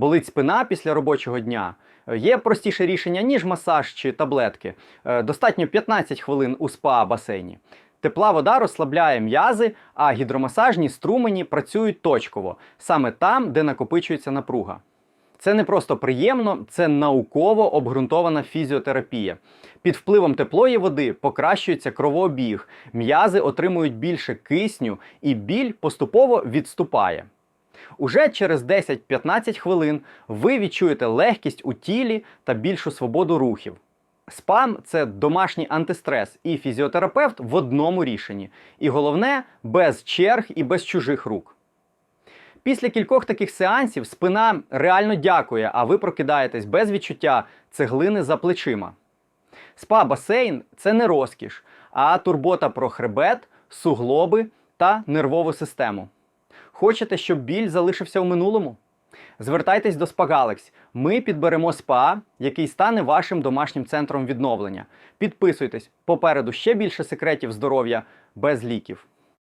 болить спина після робочого дня. Е, Є простіше рішення, ніж масаж чи таблетки. Е, Достатньо 15 хвилин у спа-басейні. Тепла вода розслабляє м'язи, а гідромасажні струмені працюють точково, саме там, де накопичується напруга. Це не просто приємно, це науково обґрунтована фізіотерапія. Під впливом теплої води покращується кровообіг, м'язи отримують більше кисню і біль поступово відступає. Уже через 10-15 хвилин ви відчуєте легкість у тілі та більшу свободу рухів. СПАМ це домашній антистрес і фізіотерапевт в одному рішенні. І головне, без черг і без чужих рук. Після кількох таких сеансів спина реально дякує, а ви прокидаєтесь без відчуття цеглини за плечима. Спа-басейн це не розкіш, а турбота про хребет, суглоби та нервову систему. Хочете, щоб біль залишився в минулому? Звертайтесь до Spagalix. Ми підберемо спа, який стане вашим домашнім центром відновлення. Підписуйтесь, попереду ще більше секретів здоров'я без ліків.